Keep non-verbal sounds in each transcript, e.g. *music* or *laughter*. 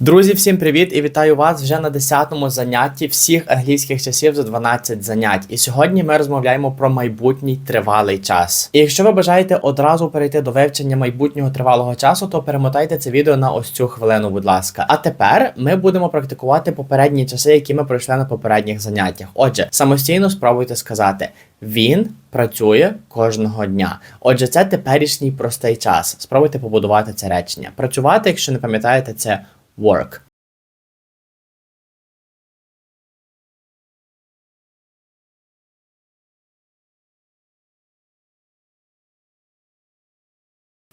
Друзі, всім привіт і вітаю вас вже на 10-му занятті всіх англійських часів за 12 занять. І сьогодні ми розмовляємо про майбутній тривалий час. І якщо ви бажаєте одразу перейти до вивчення майбутнього тривалого часу, то перемотайте це відео на ось цю хвилину, будь ласка. А тепер ми будемо практикувати попередні часи, які ми пройшли на попередніх заняттях. Отже, самостійно спробуйте сказати: він працює кожного дня. Отже, це теперішній простий час. Спробуйте побудувати це речення. Працювати, якщо не пам'ятаєте, це work.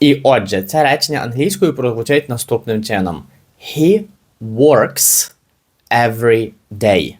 І отже, це речення англійською прозвучить наступним чином: He works every day.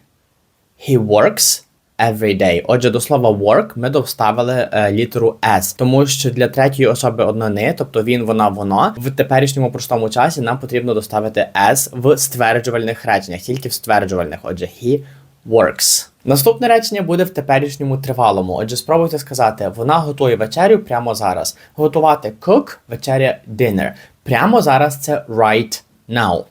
He works every. Отже, до слова work ми доставили е, літеру S, тому що для третьої особи однини, тобто він, вона, воно, в теперішньому простому часі нам потрібно доставити S в стверджувальних реченнях, тільки в стверджувальних. Отже, he works. Наступне речення буде в теперішньому тривалому. Отже, спробуйте сказати, вона готує вечерю прямо зараз. Готувати cook, вечеря dinner. Прямо зараз це right now.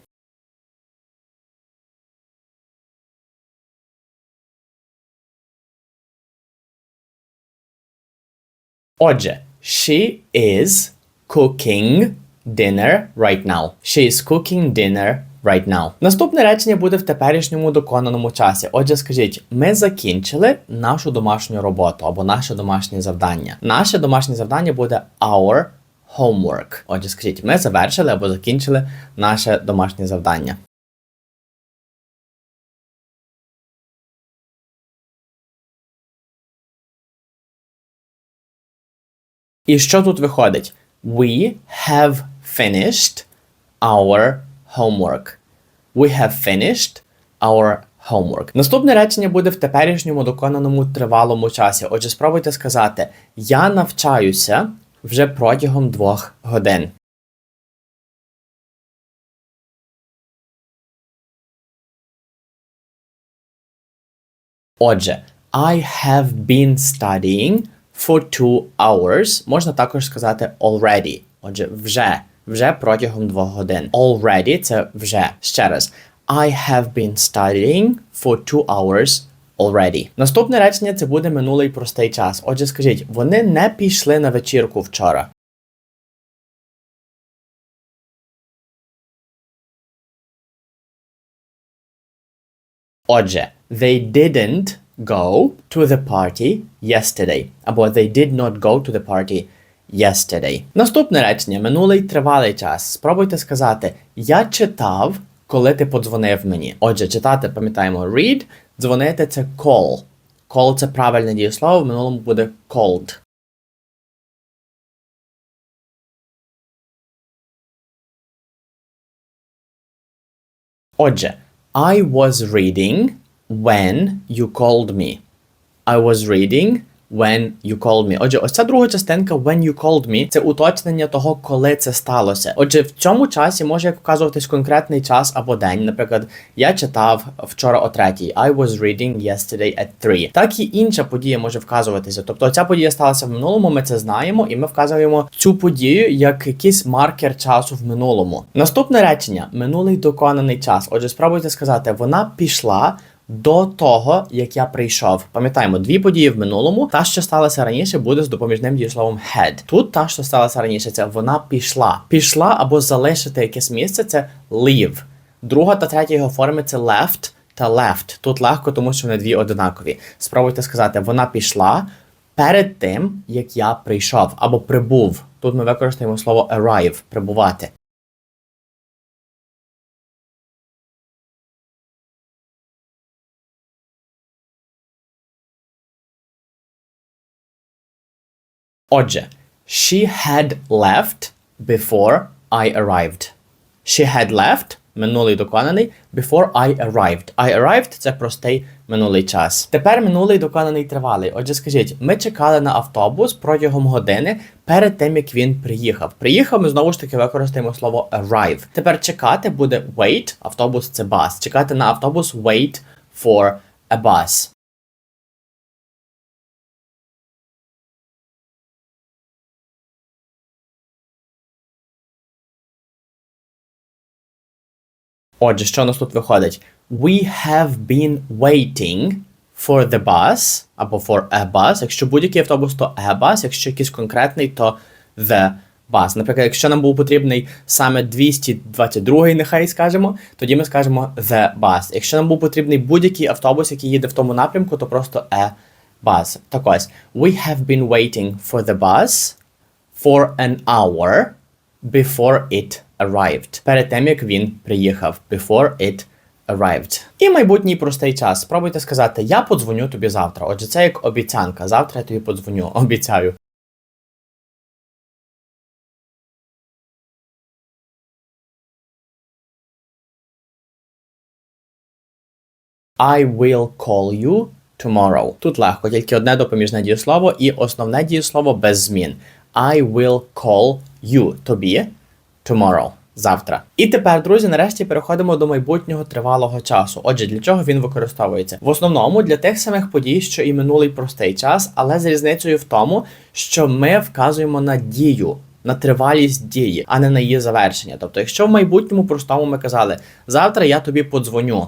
Отже, she is cooking dinner right now. She is cooking dinner right now. Наступне речення буде в теперішньому доконаному часі. Отже, скажіть, ми закінчили нашу домашню роботу або наше домашнє завдання. Наше домашнє завдання буде our homework. Отже, скажіть, ми завершили або закінчили наше домашнє завдання. І що тут виходить? We have finished our homework. We have finished our homework. Наступне речення буде в теперішньому доконаному тривалому часі. Отже, спробуйте сказати: Я навчаюся вже протягом двох годин. Отже, I have been studying for two hours. Можна також сказати already. Отже, вже. Вже протягом двох годин. Already це вже. Ще раз. I have been studying for two hours already. Наступне речення це буде минулий простий час. Отже, скажіть, вони не пішли на вечірку вчора. Отже, they didn't go to the party yesterday. Або they did not go to the party yesterday. Наступне речення минулий тривалий час. Спробуйте сказати: Я читав, коли ти подзвонив мені. Отже, читати, пам'ятаємо, read, дзвонити це call. Call це правильне дієслово, в минулому буде called. Отже, I was reading when you called me. I was reading when you called me. Отже, ось ця друга частинка when you called me це уточнення того, коли це сталося. Отже, в цьому часі може вказуватись конкретний час або день. Наприклад, я читав вчора о третій. I was reading yesterday at 3. Так і інша подія може вказуватися. Тобто ця подія сталася в минулому, ми це знаємо, і ми вказуємо цю подію як якийсь маркер часу в минулому. Наступне речення минулий доконаний час. Отже, спробуйте сказати, вона пішла до того, як я прийшов. Пам'ятаємо, дві події в минулому. Та, що сталося раніше, буде з допоміжним дієсловом had. Тут та, що сталося раніше, це вона пішла. Пішла або залишити якесь місце це leave. Друга та третя його форми це left та left. Тут легко, тому що вони дві одинакові. Спробуйте сказати, вона пішла перед тим, як я прийшов або прибув. Тут ми використаємо слово arrive прибувати. Отже, she had left before I arrived. She had left минулий доконаний before I arrived. I arrived це простий минулий час. Тепер минулий доконаний тривалий. Отже, скажіть, ми чекали на автобус протягом години перед тим, як він приїхав. Приїхав, ми знову ж таки використаємо слово arrive. Тепер чекати буде wait, автобус це bus. Чекати на автобус wait for a bus. Отже, що у нас тут виходить? We have been waiting for the bus або for a bus. Якщо будь-який автобус, то a bus, якщо якийсь конкретний, то the bus. Наприклад, якщо нам був потрібний саме 222, нехай скажемо, тоді ми скажемо the bus. Якщо нам був потрібний будь-який автобус, який їде в тому напрямку, то просто a bus. Так ось, we have been waiting for the bus for an hour before it arrived. Перед тим, як він приїхав. Before it arrived. І майбутній простий час. Спробуйте сказати, я подзвоню тобі завтра. Отже, це як обіцянка. Завтра я тобі подзвоню. *laughs* Обіцяю. I will call you tomorrow. Тут легко, тільки одне допоміжне дієслово і основне дієслово без змін. I will call you тобі tomorrow. Завтра. І тепер, друзі, нарешті переходимо до майбутнього тривалого часу. Отже, для чого він використовується? В основному для тих самих подій, що і минулий простий час, але з різницею в тому, що ми вказуємо на дію. На тривалість дії, а не на її завершення. Тобто, якщо в майбутньому простому ми казали, завтра я тобі подзвоню,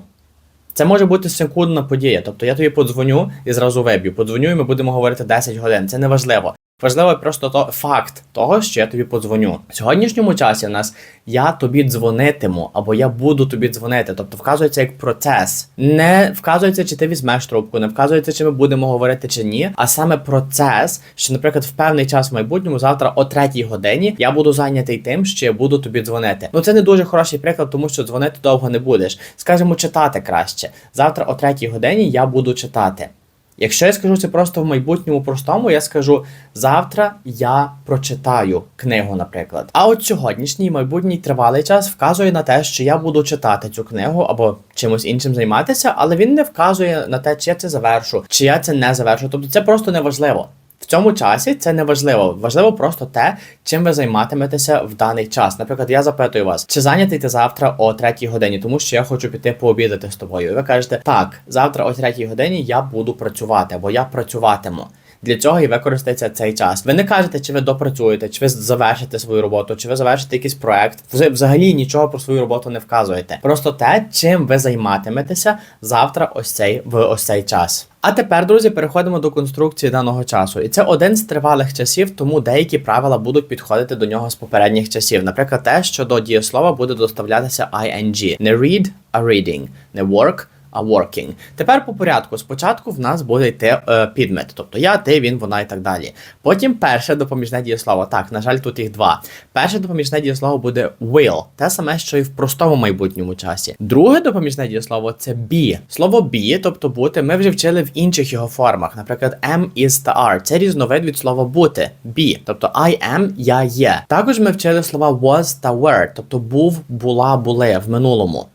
це може бути секундна подія. Тобто я тобі подзвоню і зразу виб'ю. Подзвоню, і ми будемо говорити 10 годин. Це не важливо. Важливо просто то факт того, що я тобі подзвоню. В сьогоднішньому часі у нас я тобі дзвонитиму, або я буду тобі дзвонити. Тобто вказується як процес. Не вказується, чи ти візьмеш трубку, не вказується, чи ми будемо говорити чи ні. А саме процес, що, наприклад, в певний час в майбутньому, завтра о третій годині, я буду зайнятий тим, що я буду тобі дзвонити. Ну це не дуже хороший приклад, тому що дзвонити довго не будеш. Скажемо, читати краще. Завтра о третій годині я буду читати. Якщо я скажу це просто в майбутньому простому, я скажу завтра я прочитаю книгу, наприклад. А от сьогоднішній майбутній тривалий час вказує на те, що я буду читати цю книгу або чимось іншим займатися, але він не вказує на те, чи я це завершу, чи я це не завершу. Тобто це просто неважливо. В цьому часі це не важливо. Важливо просто те, чим ви займатиметеся в даний час. Наприклад, я запитую вас, чи зайнятий ти завтра о третій годині, тому що я хочу піти пообідати з тобою. І ви кажете, так, завтра о третій годині я буду працювати, або я працюватиму. Для цього і використається цей час. Ви не кажете, чи ви допрацюєте, чи ви завершите свою роботу, чи ви завершите якийсь проект. Ви взагалі нічого про свою роботу не вказуєте. Просто те, чим ви займатиметеся завтра, ось цей в ось цей час. А тепер, друзі, переходимо до конструкції даного часу. І це один з тривалих часів, тому деякі правила будуть підходити до нього з попередніх часів. Наприклад, те, що до дієслова буде доставлятися ing. Не read, а reading, не work, working. Тепер по порядку. Спочатку в нас буде йти е, підмет, тобто я, ти, він, вона і так далі. Потім перше допоміжне дієслово. Так, на жаль, тут їх два. Перше допоміжне дієслово буде will, те саме, що і в простому майбутньому часі. Друге допоміжне дієслово це be. Слово be, тобто бути, ми вже вчили в інших його формах. Наприклад, am, is та are. Це різновид від слова бути. Be. Тобто I am, я є. Також ми вчили слова was та were, тобто був, була, були в минулому.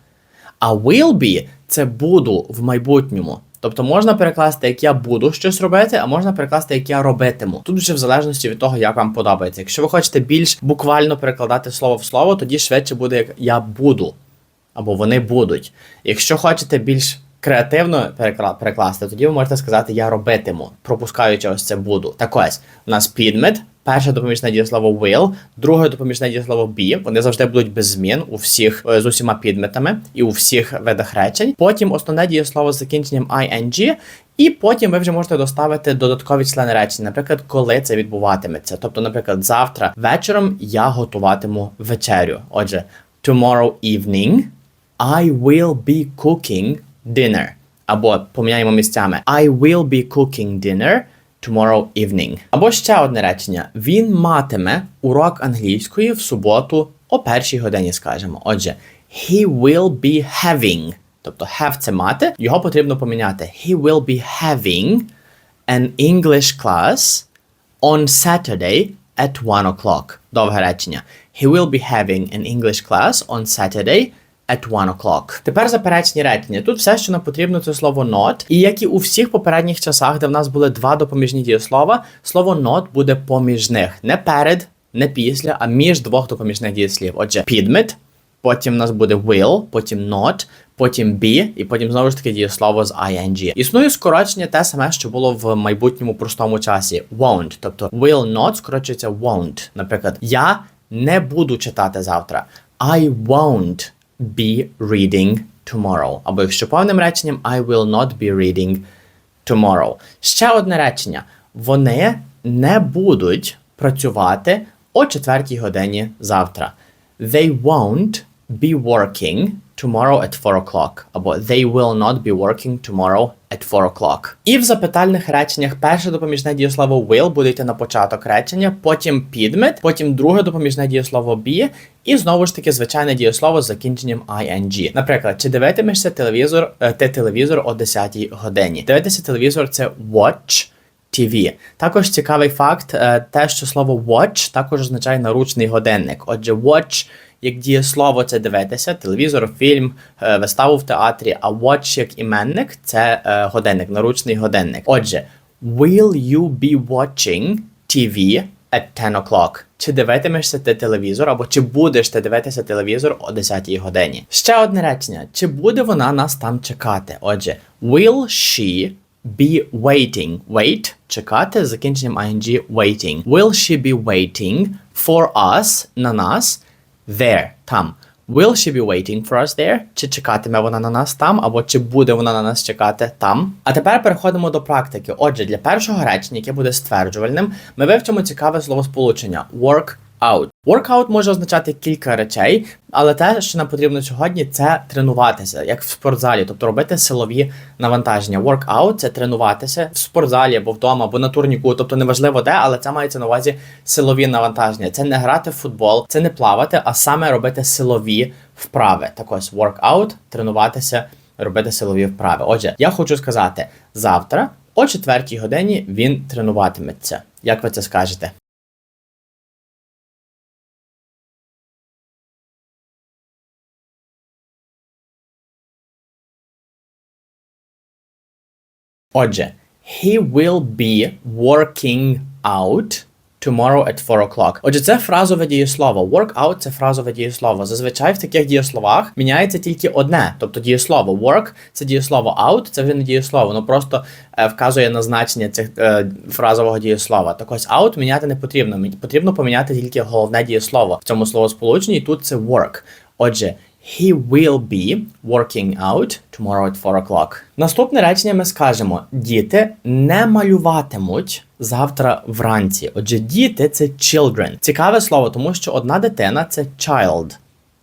А will be це буду в майбутньому. Тобто можна перекласти, як я буду щось робити, а можна перекласти, як я робитиму. Тут вже в залежності від того, як вам подобається. Якщо ви хочете більш буквально перекладати слово в слово, тоді швидше буде як я буду. Або вони будуть. Якщо хочете більш креативно перекласти, тоді ви можете сказати я робитиму, пропускаючи ось це буду. Так ось, у нас підмет. Перше допоміжне дієслово will, друге допоміжне дієслово be, вони завжди будуть без змін у всіх з усіма підметами і у всіх видах речень. Потім основне дієслово з закінченням ing, і потім ви вже можете доставити додаткові члени речень, наприклад, коли це відбуватиметься. Тобто, наприклад, завтра вечором я готуватиму вечерю. Отже, tomorrow evening I will be cooking dinner. Або поміняємо місцями I will be cooking dinner tomorrow evening. Або ще одне речення. Він матиме урок англійської в суботу о першій годині, скажемо. Отже, he will be having. Тобто have це мати, його потрібно поміняти. He will be having an English class on Saturday at 1 o'clock. Довге речення. He will be having an English class on Saturday at one o'clock. Тепер заперечні речення. Тут все, що нам потрібно, це слово not. І як і у всіх попередніх часах, де в нас були два допоміжні дієслова, слово not буде поміж них. Не перед, не після, а між двох допоміжних дієслів. Отже, підмет, потім в нас буде will, потім not, потім be, і потім знову ж таки дієслово з ing. Існує скорочення те саме, що було в майбутньому простому часі. Won't. Тобто will not скорочується won't. Наприклад, я не буду читати завтра. I won't be reading tomorrow. Або якщо повним реченням, I will not be reading tomorrow. Ще одне речення. Вони не будуть працювати о четвертій годині завтра. They won't be working tomorrow at 4 o'clock. Або they will not be working tomorrow at 4 o'clock. І в запитальних реченнях перше допоміжне дієслово will буде йти на початок речення, потім підмет, потім друге допоміжне дієслово be, і знову ж таки звичайне дієслово з закінченням ing. Наприклад, чи дивитимешся телевізор, е, ти телевізор о 10 годині? Дивитися телевізор це watch. TV. Також цікавий факт, е, те, що слово watch також означає наручний годинник. Отже, watch як дієслово це дивитися, телевізор, фільм, е, виставу в театрі, а watch як іменник це е, годинник, наручний годинник. Отже, will you be watching TV at 10 o'clock? Чи дивитимешся ти телевізор, або чи будеш ти дивитися телевізор о 10 годині? Ще одне речення: чи буде вона нас там чекати? Отже, will she be waiting. Wait чекати з закінченням ing waiting. Will she be waiting for us на нас there там? Will she be waiting for us there? Чи чекатиме вона на нас там, або чи буде вона на нас чекати там? А тепер переходимо до практики. Отже, для першого речення, яке буде стверджувальним, ми вивчимо цікаве словосполучення work out. Workout може означати кілька речей, але те, що нам потрібно сьогодні, це тренуватися, як в спортзалі, тобто робити силові навантаження. Workout – це тренуватися в спортзалі або вдома, або на турніку, тобто неважливо де, але це мається на увазі силові навантаження. Це не грати в футбол, це не плавати, а саме робити силові вправи. Так ось workout – тренуватися, робити силові вправи. Отже, я хочу сказати, завтра о четвертій годині він тренуватиметься. Як ви це скажете? Отже, he will be working out tomorrow at 4 o'clock. Отже, це фразове дієслово. Work out – це фразове дієслово. Зазвичай в таких дієсловах міняється тільки одне, тобто дієслово work – це дієслово out, це вже не дієслово, воно просто е, вказує на значення цих е, фразового дієслова. Так ось out міняти не потрібно. Потрібно поміняти тільки головне дієслово в цьому словосполученні, і тут це work. Отже, He will be working out tomorrow at 4 o'clock. Наступне речення ми скажемо: діти не малюватимуть завтра вранці. Отже, діти це children. Цікаве слово, тому що одна дитина це child.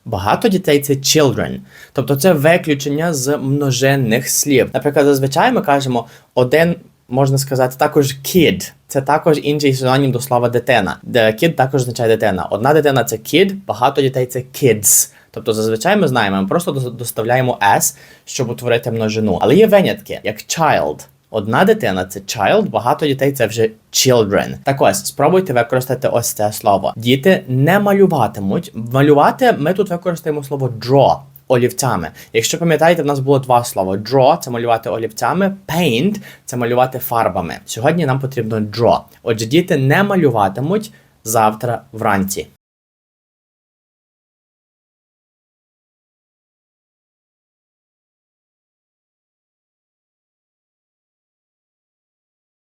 Багато дітей це children. Тобто це виключення з множинних слів. Наприклад, зазвичай ми кажемо один. Можна сказати також kid. Це також інший синонім до слова дитина. Де kid також означає дитина. Одна дитина це kid, багато дітей це kids. Тобто зазвичай ми знаємо, ми просто доставляємо s, щоб утворити множину. Але є винятки, як child. Одна дитина це child, багато дітей це вже children. Так ось, спробуйте використати ось це слово. Діти не малюватимуть. Малювати ми тут використаємо слово draw. Олівцями. Якщо пам'ятаєте, в нас було два слова: draw це малювати олівцями, paint це малювати фарбами. Сьогодні нам потрібно draw. Отже, діти не малюватимуть завтра вранці.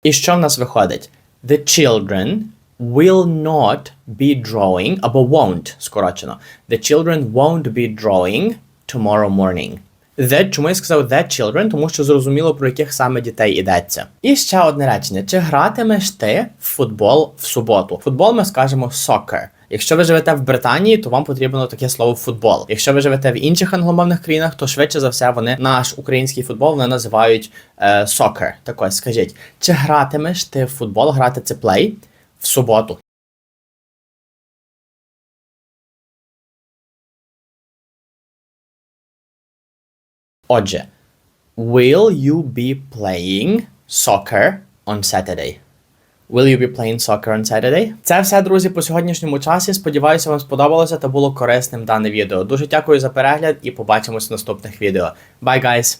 І що в нас виходить? The children will not be drawing, або won't, скорочено. The children won't be drawing tomorrow morning. The, чому я сказав the children, тому що зрозуміло, про яких саме дітей йдеться. І ще одне речення: чи гратимеш ти в футбол в суботу? Футбол ми скажемо soccer. Якщо ви живете в Британії, то вам потрібно таке слово футбол. Якщо ви живете в інших англомовних країнах, то швидше за все вони наш український футбол вони називають soccer. Так ось скажіть, чи гратимеш ти в футбол, грати це play в суботу? Отже, will you be playing soccer on Saturday? Will you be playing soccer on Saturday? Це все, друзі, по сьогоднішньому часі. Сподіваюся, вам сподобалося та було корисним дане відео. Дуже дякую за перегляд і побачимось в наступних відео. Bye, guys!